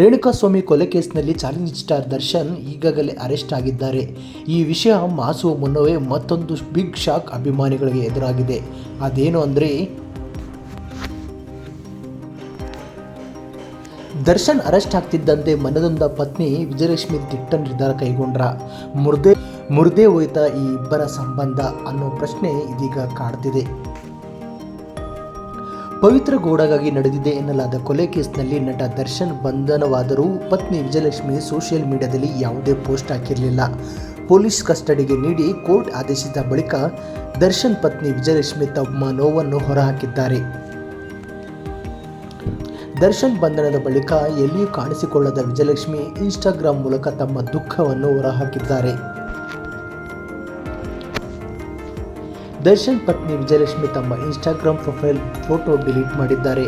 ರೇಣುಕಾಸ್ವಾಮಿ ಕೊಲೆ ಕೇಸ್ನಲ್ಲಿ challenge star Darshan ಈಗಾಗಲೇ ಅರೆಸ್ಟ್ ಆಗಿದ್ದಾರೆ. ಈ ವಿಷಯ ಮಾಸುವ ಮುನ್ನವೇ ಮತ್ತೊಂದು ಬಿಗ್ ಶಾಕ್ ಅಭಿಮಾನಿಗಳಿಗೆ ಎದುರಾಗಿದೆ. ಅದೇನು ಅಂದರೆ, ದರ್ಶನ್ ಅರೆಸ್ಟ್ ಆಗ್ತಿದ್ದಂತೆ ಮನದೊಂದ ಪತ್ನಿ ವಿಜಯಲಕ್ಷ್ಮಿ ದಿಟ್ಟ ನಿರ್ಧಾರ ಕೈಗೊಂಡ್ರ. ಮುರ್ದೆ ಮುರ್ದೆ ಹೋಯ್ತಾ ಈ ಇಬ್ಬರ ಸಂಬಂಧ ಅನ್ನೋ ಪ್ರಶ್ನೆ ಇದೀಗ ಕಾಡ್ತಿದೆ. ಪವಿತ್ರ ಗೋಡಗಾಗಿ ನಡೆದಿದೆ ಎನ್ನಲಾದ ಕೊಲೆ ಕೇಸ್ನಲ್ಲಿ ನಟ ದರ್ಶನ್ ಬಂಧನವಾದರೂ ಪತ್ನಿ ವಿಜಯಲಕ್ಷ್ಮಿ ಸೋಷಿಯಲ್ ಮೀಡಿಯಾದಲ್ಲಿ ಯಾವುದೇ ಪೋಸ್ಟ್ ಹಾಕಿರಲಿಲ್ಲ. ಪೊಲೀಸ್ ಕಸ್ಟಡಿಗೆ ನೀಡಿ ಕೋರ್ಟ್ ಆದೇಶಿಸಿದ ಬಳಿಕ ದರ್ಶನ್ ಪತ್ನಿ ವಿಜಯಲಕ್ಷ್ಮಿ ತಮ್ಮ ನೋವನ್ನು ಹೊರಹಾಕಿದ್ದಾರೆ. ದರ್ಶನ್ ಬಂಧನದ ಬಳಿಕ ಎಲ್ಲಿಯೂ ಕಾಣಿಸಿಕೊಳ್ಳದ ವಿಜಯಲಕ್ಷ್ಮಿ ಇನ್ಸ್ಟಾಗ್ರಾಂ ಮೂಲಕ ತಮ್ಮ ದುಃಖವನ್ನು ಹೊರಹಾಕಿದ್ದಾರೆ. ದರ್ಶನ್ ಪತ್ನಿ ವಿಜಯಲಕ್ಷ್ಮಿ ತಮ್ಮ ಇನ್ಸ್ಟಾಗ್ರಾಮ್ ಪ್ರೊಫೈಲ್ ಫೋಟೋ ಡಿಲೀಟ್ ಮಾಡಿದ್ದಾರೆ.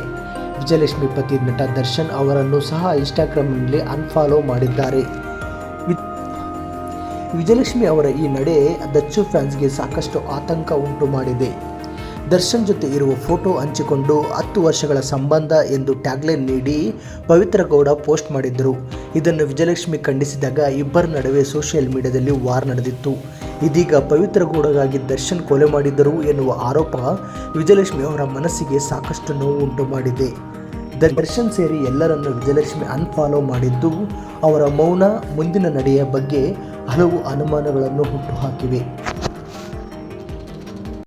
ವಿಜಯಲಕ್ಷ್ಮಿ ಪತಿ ನಟ ದರ್ಶನ್ ಅವರನ್ನು ಸಹ ಇನ್ಸ್ಟಾಗ್ರಾಮ್ನಲ್ಲಿ ಅನ್ಫಾಲೋ ಮಾಡಿದ್ದಾರೆ. ವಿಜಯಲಕ್ಷ್ಮಿ ಅವರ ಈ ನಡೆ ದಚ್ಚು ಫ್ಯಾನ್ಸ್ಗೆ ಸಾಕಷ್ಟು ಆತಂಕ ಉಂಟು ಮಾಡಿದೆ. ದರ್ಶನ್ ಜೊತೆ ಇರುವ ಫೋಟೋ ಹಂಚಿಕೊಂಡು ಹತ್ತು ವರ್ಷಗಳ ಸಂಬಂಧ ಎಂದು ಟ್ಯಾಗ್ಲೈನ್ ನೀಡಿ ಪವಿತ್ರ ಗೌಡ ಪೋಸ್ಟ್ ಮಾಡಿದ್ದರು. ಇದನ್ನು ವಿಜಯಲಕ್ಷ್ಮಿ ಖಂಡಿಸಿದಾಗ ಇಬ್ಬರ ನಡುವೆ ಸೋಷಿಯಲ್ ಮೀಡಿಯಾದಲ್ಲಿ ವಾರ್ ನಡೆದಿತ್ತು. ಇದೀಗ ಪವಿತ್ರ ಗೌಡಗಾಗಿ ದರ್ಶನ್ ಕೊಲೆ ಮಾಡಿದ್ದರು ಎನ್ನುವ ಆರೋಪ ವಿಜಯಲಕ್ಷ್ಮಿ ಅವರ ಮನಸ್ಸಿಗೆ ಸಾಕಷ್ಟು ನೋವು ಉಂಟು ಮಾಡಿದೆ. ದರ್ಶನ್ ಸೇರಿ ಎಲ್ಲರನ್ನು ವಿಜಯಲಕ್ಷ್ಮಿ ಅನ್ಫಾಲೋ ಮಾಡಿದ್ದು ಅವರ ಮೌನ, ಮುಂದಿನ ನಡೆಯ ಬಗ್ಗೆ ಹಲವು ಅನುಮಾನಗಳನ್ನು ಹುಟ್ಟುಹಾಕಿವೆ